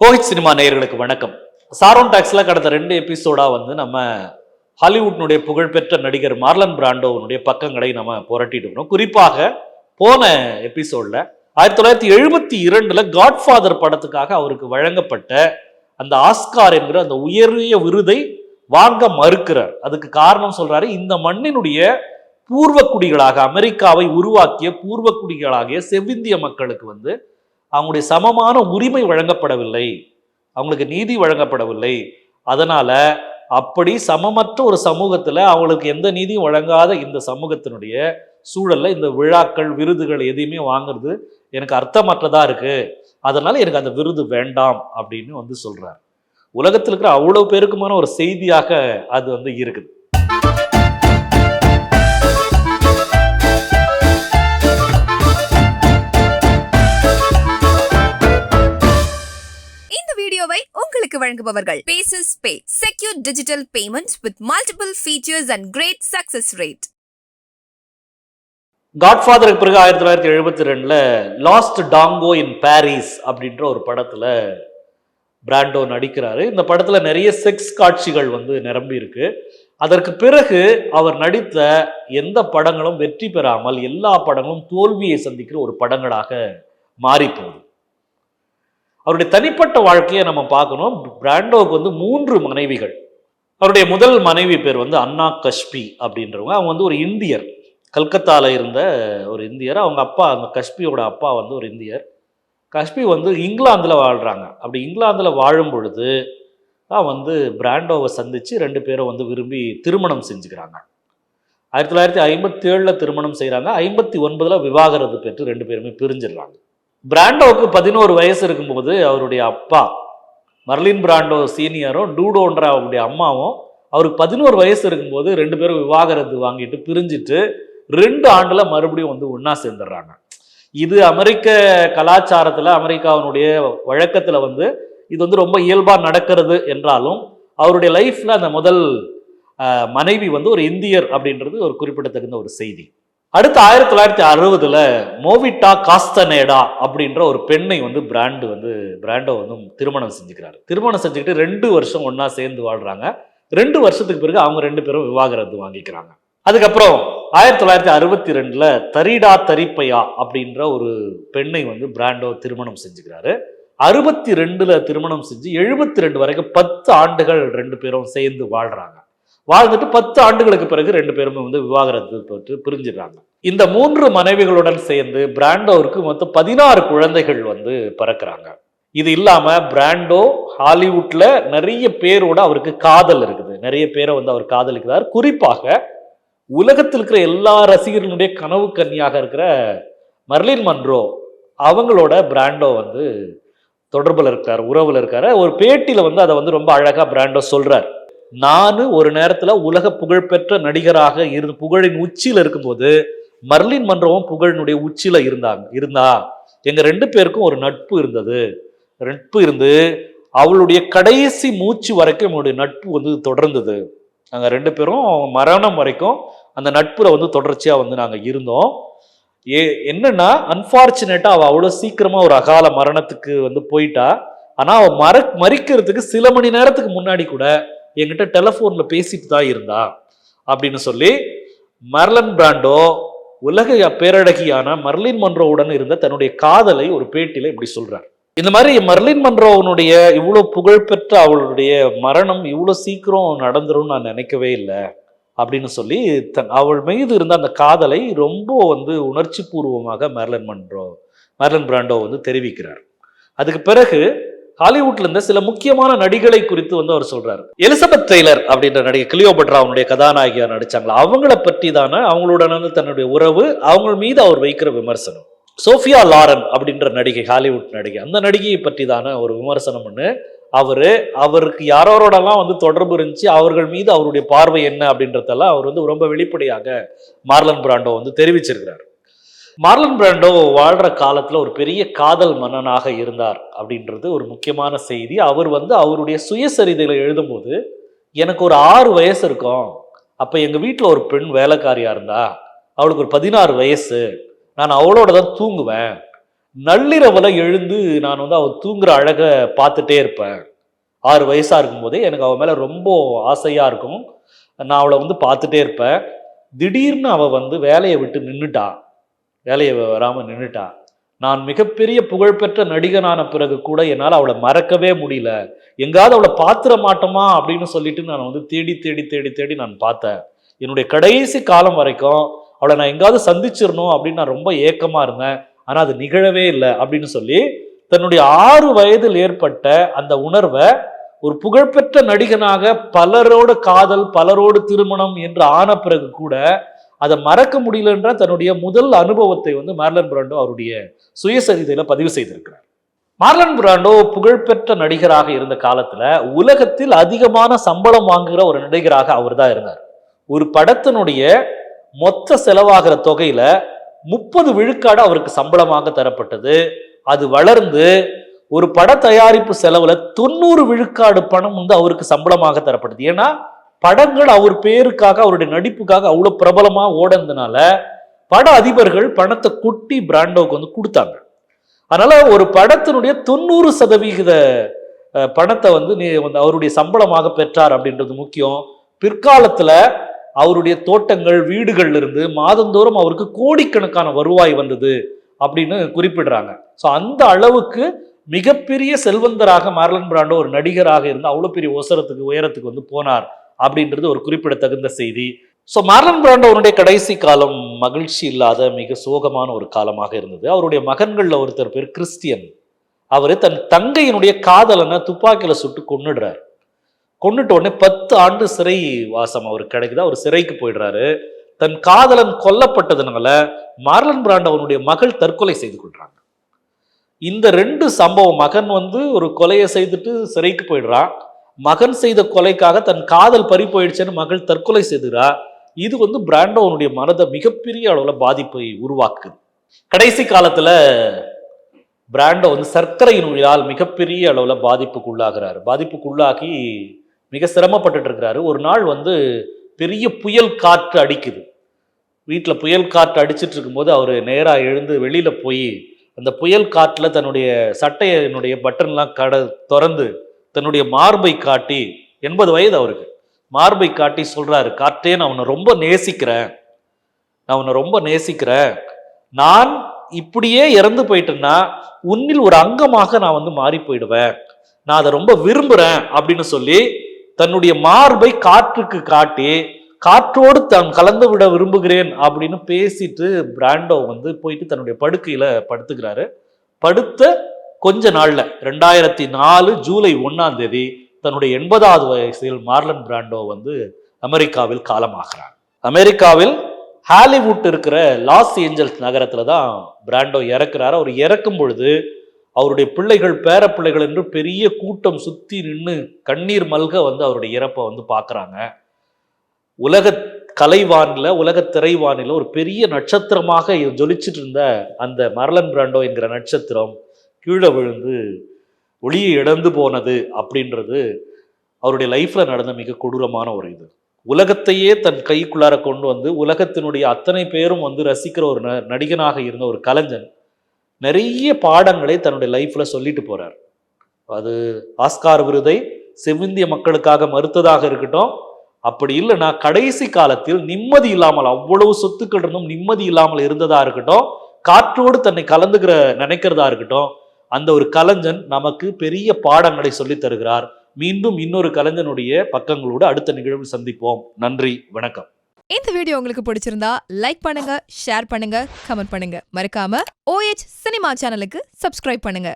கோஹித் cinema நேயர்களுக்கு வணக்கம். Sharon டாக்ஸில் கடந்த ரெண்டு எபிசோடாக வந்து நம்ம ஹாலிவுட்னுடைய புகழ்பெற்ற நடிகர் மார்லன் பிராண்டோனுடைய பக்கங்களை நம்ம புரட்டிட்டு இருக்கோம் குறிப்பாக போன எபிசோடில் ஆயிரத்தி தொள்ளாயிரத்தி எழுபத்தி இரண்டில் காட்ஃபாதர் படத்துக்காக அவருக்கு வழங்கப்பட்ட அந்த ஆஸ்கார் என்கிற அந்த உயரிய விருதை வாங்க மறுக்கிறார். அதுக்கு காரணம் சொல்றாரு இந்த மண்ணினுடைய பூர்வக்குடிகளாக அமெரிக்காவை உருவாக்கிய பூர்வக்குடிகளாகிய செவ்விந்திய மக்களுக்கு வந்து அவங்களுடைய சமமான உரிமை வழங்கப்படவில்லை. அவங்களுக்கு நீதி வழங்கப்படவில்லை. அதனால அப்படி சமமற்ற ஒரு சமூகத்தில் அவங்களுக்கு எந்த நீதியும் வழங்காத இந்த சமூகத்தினுடைய சூழலில் இந்த விழாக்கள் விருதுகள் எதையுமே வாங்குறது எனக்கு அர்த்தமற்றதாக இருக்குது அதனால் எனக்கு அந்த விருது வேண்டாம் அப்படின்னு வந்து சொல்கிறார் உலகத்தில் இருக்கிற அவ்வளோ பேருக்குமான ஒரு செய்தியாக அது வந்து இருக்குது. வழங்குபவர்கள். Bases pay secure digital payments with multiple features and great success rate காட்ஃபாதருக்கு பிறகு ஆயிரத்தி தொள்ளாயிரத்தி எழுபத்தி ரெண்டுல லாஸ்ட் டாங்கோ இன் பாரிஸ் அப்படின்ற ஒரு படத்துல பிராண்டோ நடிக்கிறாரு. இந்த படத்துல நிறைய செக்ஸ் காட்சிகள் வந்து நிரம்பி இருக்கு அதற்கு பிறகு அவர் நடித்த எந்த படங்களும் வெற்றி பெறாமல் எல்லா படங்களும் தோல்வியை சந்திக்கிற ஒரு படங்களாக மாறி போகுது அவருடைய தனிப்பட்ட வாழ்க்கையை நம்ம பார்க்கணும். பிராண்டோவுக்கு வந்து மூன்று மனைவிகள். அவருடைய முதல் மனைவி பேர் வந்து அண்ணா கஷ்பி அப்படின்றவங்க. அவங்க வந்து ஒரு இந்தியர். கல்கத்தால இருந்த ஒரு இந்தியர். அவங்க அப்பா அந்த கஷ்பியோட அப்பா வந்து ஒரு இந்தியர். கஷ்பி வந்து இங்கிலாந்தில் வாழ்கிறாங்க அப்படி இங்கிலாந்தில் வாழும் பொழுது தான் வந்து பிராண்டோவை சந்தித்து ரெண்டு பேரும் வந்து விரும்பி திருமணம் செஞ்சுக்கிறாங்க. ஆயிரத்தி தொள்ளாயிரத்தி ஐம்பத்தி ஏழில் திருமணம் செய்கிறாங்க ஐம்பத்தி ஒன்பதில் விவாகரத்து பெற்று ரெண்டு பேருமே பிரிஞ்சிடுறாங்க. பிராண்டோவுக்கு பதினோரு வயசு இருக்கும்போது அவருடைய அப்பா மர்லின் பிராண்டோ சீனியரும் டூடோன்ற அவருடைய அம்மாவும் அவருக்கு பதினோரு வயசு இருக்கும்போது ரெண்டு பேரும் விவாகரத்து வாங்கிட்டு பிரிஞ்சிட்டு ரெண்டு ஆண்டில் மறுபடியும் வந்து ஒன்றா சேர்ந்துடுறாங்க. இது அமெரிக்க கலாச்சாரத்தில் அமெரிக்காவினுடைய வழக்கத்தில் வந்து இது வந்து ரொம்ப இயல்பாக நடக்கிறது என்றாலும் அவருடைய லைஃப்பில் அந்த முதல் மனைவி வந்து ஒரு இந்தியர் அப்படின்றது ஒரு குறிப்பிடத்தகுந்த ஒரு செய்தி. அடுத்து ஆயிரத்தி தொள்ளாயிரத்தி அறுபதுல மோவிட்டா காஸ்தனேடா அப்படின்ற ஒரு பெண்ணை வந்து பிராண்டு வந்து பிராண்டோ வந்து திருமணம் செஞ்சுக்கிறாரு. திருமணம் செஞ்சுக்கிட்டு ரெண்டு வருஷம் ஒன்றா சேர்ந்து வாழ்றாங்க. ரெண்டு வருஷத்துக்கு பிறகு அவங்க ரெண்டு பேரும் விவாகரத்து வாங்கிக்கிறாங்க. அதுக்கப்புறம் ஆயிரத்தி தொள்ளாயிரத்தி அறுபத்தி ரெண்டுல தரிடா தரிப்பையா அப்படின்ற ஒரு பெண்ணை வந்து பிராண்டோ திருமணம் செஞ்சுக்கிறாரு. அறுபத்தி ரெண்டுல திருமணம் செஞ்சு எழுபத்தி ரெண்டு வரைக்கும் பத்து ஆண்டுகள் ரெண்டு பேரும் சேர்ந்து வாழ்றாங்க. வாழ்ந்துட்டு பத்து ஆண்டுகளுக்கு பிறகு ரெண்டு பேருமே வந்து விவாகரத்து பெற்று பிரிஞ்சிடுறாங்க. இந்த மூன்று மனைவிகளுடன் சேர்ந்து பிராண்டோவுக்கு மொத்தம் பதினாறு குழந்தைகள் வந்து பிறக்கிறாங்க. இது இல்லாம பிராண்டோ ஹாலிவுட்ல நிறைய பேரோட அவருக்கு காதல் இருக்குது. நிறைய பேரை வந்து அவர் காதலிக்கிறார். குறிப்பாக உலகத்தில் இருக்கிற எல்லா ரசிகர்களுடைய கனவு கன்னியாக இருக்கிற மர்லின் மன்றோ அவங்களோட பிராண்டோ வந்து தொடர்பில் இருக்கார் உறவில் இருக்கார். ஒரு பேட்டியில் வந்து அதை வந்து ரொம்ப அழகாக பிராண்டோ சொல்கிறார் நான் ஒரு நேரத்தில் உலக புகழ்பெற்ற நடிகராக இருந்து புகழின் உச்சியில் இருக்கும்போது மர்லின் மன்றமும் புகழினுடைய உச்சியில் இருந்தாங்க இருந்தா. எங்கள் ரெண்டு பேருக்கும் ஒரு நட்பு இருந்தது. நட்பு இருந்து அவளுடைய கடைசி மூச்சு வரைக்கும் என்னுடைய நட்பு வந்து தொடர்ந்தது. நாங்கள் ரெண்டு பேரும் மரணம் வரைக்கும் அந்த நட்புல வந்து தொடர்ச்சியாக வந்து நாங்கள் இருந்தோம். ஏ என்னன்னா அன்ஃபார்ச்சுனேட்டாக அவள் அவ்வளோ சீக்கிரமா ஒரு அகால மரணத்துக்கு வந்து போயிட்டா. ஆனால் அவள் மற மறிக்கிறதுக்கு சில மணி நேரத்துக்கு முன்னாடி கூட என்கிட்ட டெலஃபோனில் பேசிட்டு தான் இருந்தா அப்படின்னு சொல்லி மர்லன் பிராண்டோ உலக பேரழகியான மர்லின் மன்றோவுடன் இருந்த தன்னுடைய காதலை ஒரு பேட்டியில் இப்படி சொல்றார். இந்த மாதிரி மர்லின் மன்றோவனுடைய இவ்வளோ புகழ்பெற்ற அவளுடைய மரணம் இவ்வளோ சீக்கிரம் நடந்துரும்னு நான் நினைக்கவே இல்லை அப்படின்னு சொல்லி தன் அவள் மீது இருந்த அந்த காதலை ரொம்ப வந்து உணர்ச்சி பூர்வமாக மெர்லன் மன்றோ மெர்லன் பிராண்டோ வந்து தெரிவிக்கிறார். அதுக்கு பிறகு ஹாலிவுட்ல இருந்த சில முக்கியமான நடிகளை குறித்து வந்து அவர் சொல்றாரு. எலிசபெத் டெய்லர் அப்படின்ற நடிகை கிளியோபட்ரா அவனுடைய கதாநாயகியா நடிச்சாங்களா? அவங்கள பற்றி தானே அவங்களுடன் வந்து தன்னுடைய உறவு அவங்க மீது அவர் வைக்கிற விமர்சனம். சோஃபியா லாரன் அப்படின்ற நடிகை ஹாலிவுட் நடிகை அந்த நடிகையை பற்றி தானே ஒரு விமர்சனம் பண்ணு. அவரு அவருக்கு யாரோரோடலாம் வந்து தொடர்பு இருந்துச்சு அவர்கள் மீது அவருடைய பார்வை என்ன அப்படின்றதெல்லாம் அவர் வந்து ரொம்ப வெளிப்படையாக மார்லன் பிராண்டோ வந்து தெரிவிச்சிருக்கிறார். மார்லன் பிராண்டோ வாழ்ற காலத்துல ஒரு பெரிய காதல் மன்னனாக இருந்தார் அப்படின்றது ஒரு முக்கியமான செய்தி. அவர் வந்து அவருடைய சுயசரிதைகளை எழுதும்போது எனக்கு ஒரு ஆறு வயசு இருக்கும். அப்ப எங்க வீட்டுல ஒரு பெண் வேலைக்காரியா இருந்தா. அவளுக்கு ஒரு பதினாறு வயசு. நான் அவளோட தான் தூங்குவேன். நள்ளிரவுல எழுந்து நான் வந்து அவள் தூங்குற அழக பார்த்துட்டே இருப்பேன். ஆறு வயசா இருக்கும்போதே எனக்கு அவள் மேல ரொம்ப ஆசையா இருக்கும். நான் அவளை வந்து பார்த்துட்டே இருப்பேன். திடீர்னு அவ வந்து வேலையை விட்டு நின்றுட்டான் வேலையை வராமல் நின்றுட்டா நான் மிகப்பெரிய புகழ்பெற்ற நடிகனான பிறகு கூட என்னால் அவளை மறக்கவே முடியல. எங்காவது அவளை பாத்திர மாட்டோமா அப்படின்னு சொல்லிட்டு நான் வந்து தேடி தேடி தேடி தேடி நான் பார்த்தேன். என்னுடைய கடைசி காலம் வரைக்கும் அவளை நான் எங்காவது சந்திச்சிடணும் அப்படின்னு நான் ரொம்ப ஏக்கமாக இருந்தேன். ஆனால் அது நிகழவே இல்லை அப்படின்னு சொல்லி தன்னுடைய ஆறு வயதில் ஏற்பட்ட அந்த உணர்வை ஒரு புகழ்பெற்ற நடிகனாக பலரோட காதல் பலரோடு திருமணம் என்று ஆன பிறகு கூட அதை மறக்க முடியலன்ற தன்னுடைய முதல் அனுபவத்தை வந்து மார்லன் பிராண்டோ அவருடைய சுயசரிதையில பதிவு செய்திருக்கிறார். மார்லன் பிராண்டோ புகழ்பெற்ற நடிகராக இருந்த காலத்துல உலகத்தில் அதிகமான சம்பளம் வாங்குகிற ஒரு நடிகராக அவர் தான் இருந்தார். ஒரு படத்தினுடைய மொத்த செலவாகிற தொகையில முப்பது விழுக்காடு அவருக்கு சம்பளமாக தரப்பட்டது. அது வளர்ந்து ஒரு பட தயாரிப்பு செலவுல தொண்ணூறு விழுக்காடு பணம் வந்து அவருக்கு சம்பளமாக தரப்பட்டது. ஏன்னா படங்கள் அவர் பேருக்காக அவருடைய நடிப்புக்காக அவ்வளோ பிரபலமாக ஓடந்தனால பட அதிபர்கள் பணத்தை கொட்டி பிராண்டோவுக்கு வந்து கொடுத்தாங்க. அதனால ஒரு படத்தினுடைய தொண்ணூறு சதவிகித பணத்தை வந்து நீ வந்து அவருடைய சம்பளமாக பெற்றார் அப்படின்றது முக்கியம். பிற்காலத்தில் அவருடைய தோட்டங்கள் வீடுகள்ல இருந்து மாதந்தோறும் அவருக்கு கோடிக்கணக்கான வருவாய் வந்தது அப்படின்னு குறிப்பிடுறாங்க. ஸோ அந்த அளவுக்கு மிகப்பெரிய செல்வந்தராக மார்லன் பிராண்டோ ஒரு நடிகராக இருந்து அவ்வளோ பெரிய ஒசரத்துக்கு உயரத்துக்கு வந்து போனார். அப்படின்றது ஒரு குறிப்பிடத்தகுந்த செய்தி. ஸோ மார்லன் பிராண்டோனுடைய கடைசி காலம் மகிழ்ச்சி இல்லாத மிக சோகமான ஒரு காலமாக இருந்தது. அவருடைய மகன்களில் ஒருத்தர் பேர் கிறிஸ்டியன். அவர் தன் தங்கையினுடைய காதலனை துப்பாக்கியில் சுட்டு கொண்டுடுறார் கொன்னுட்ட உடனே பத்து ஆண்டு சிறை வாசம் அவருக்கு கிடைக்குது. அவர் சிறைக்கு போயிடுறாரு. தன் காதலன் கொல்லப்பட்டதுனால மார்லன் பிராண்டோ அவனுடைய மகள் தற்கொலை செய்து கொள்றாங்க. இந்த ரெண்டு சம்பவம் மகன் வந்து ஒரு கொலையை செய்துட்டு சிறைக்கு போயிடுறான். மகன் செய்த கொலைக்காக தன் காதல் பறி போயிடுச்சுன்னு மகள் தற்கொலை செய்துறா. இது வந்து பிராண்டோனுடைய மனதை மிகப்பெரிய அளவில் பாதிப்பை உருவாக்குது. கடைசி காலத்தில் பிராண்டோ வந்து சர்க்கரையின் நோயால் மிகப்பெரிய அளவில் பாதிப்புக்குள்ளாகிறார். பாதிப்புக்குள்ளாகி மிக சிரமப்பட்டுட்டு இருக்கிறாரு ஒரு நாள் வந்து பெரிய புயல் காற்று அடிக்குது. வீட்டில் புயல் காற்று அடிச்சிட்டு இருக்கும்போது அவர் நேராக எழுந்து வெளியில் போய் அந்த புயல் காற்றில் தன்னுடைய சட்டையினுடைய பட்டன்லாம் கட திறந்து தன்னுடைய மார்பை காட்டி எண்பது வயது அவருக்கு. மார்பை காட்டி சொல்றாரு காற்றே நான் உன்னை ரொம்ப நேசிக்கிறேன். நான் உன்னை ரொம்ப நேசிக்கிறேன். நான் இப்படியே இறந்து போயிட்டேன்னா உன்னில் ஒரு அங்கமாக நான் வந்து மாறி போயிடுவேன். நான் அதை ரொம்ப விரும்புறேன் அப்படின்னு சொல்லி தன்னுடைய மார்பை காற்றுக்கு காட்டி காற்றோடு தான் கலந்து விட விரும்புகிறேன் அப்படின்னு பேசிட்டு பிராண்டோ வந்து போயிட்டு தன்னுடைய படுக்கையில படுத்துக்கிறாரு. படுத்த கொஞ்ச நாள்ல ரெண்டாயிரத்தி நாலு ஜூலை ஒன்னாம் தேதி தன்னுடைய எண்பதாவது வயசில் மார்லன் பிராண்டோ வந்து அமெரிக்காவில் காலமாகிறார். அமெரிக்காவில் ஹாலிவுட் இருக்கிற லாஸ் ஏஞ்சல்ஸ் நகரத்துல தான் பிராண்டோ இறக்குறாரு. அவர் இறக்கும் பொழுது அவருடைய பிள்ளைகள் பேர பிள்ளைகள் என்று பெரிய கூட்டம் சுத்தி நின்று கண்ணீர் மல்க வந்து அவருடைய இறப்பை வந்து பார்க்குறாங்க. உலக கலைவானில உலக திரைவானில ஒரு பெரிய நட்சத்திரமாக ஜொலிச்சிட்டு இருந்த அந்த மர்லன் பிராண்டோ என்கிற நட்சத்திரம் கீழே விழுந்து ஒளியை இழந்து போனது அப்படின்றது அவருடைய லைஃப்பில் நடந்த மிக கொடூரமான ஒரு இது. உலகத்தையே தன் கைக்குள்ளார கொண்டு வந்து உலகத்தினுடைய அத்தனை பேரும் வந்து ரசிக்கிற ஒரு ந- நடிகனாக இருந்த ஒரு கலைஞன் நிறைய பாடங்களை தன்னுடைய லைஃப்பில் சொல்லிட்டு போகிறார் அது ஆஸ்கார் விருதை செவ்விந்திய மக்களுக்காக மறுத்ததாக இருக்கட்டும். அப்படி இல்லைன்னா கடைசி காலத்தில் நிம்மதி இல்லாமல் அவ்வளவு சொத்துக்கள் இருந்தும் நிம்மதி இல்லாமல் இருந்ததா இருக்கட்டும். காற்றோடு தன்னை கலந்துக்கிற நினைக்கிறதா இருக்கட்டும். அந்த ஒரு கலைஞன் நமக்கு பெரிய பாடங்களை சொல்லித் தருகிறார். மீண்டும் இன்னொரு கலைஞனுடைய பக்கங்களோடு அடுத்த நிகழ்வில் சந்திப்போம். நன்றி வணக்கம். இந்த வீடியோ உங்களுக்கு பிடிச்சிருந்தா லைக் பண்ணுங்க ஷேர் பண்ணுங்க கமெண்ட் பண்ணுங்க. மறக்காம ஓஎச் சினிமா சேனலுக்கு சப்ஸ்கிரைப் பண்ணுங்க.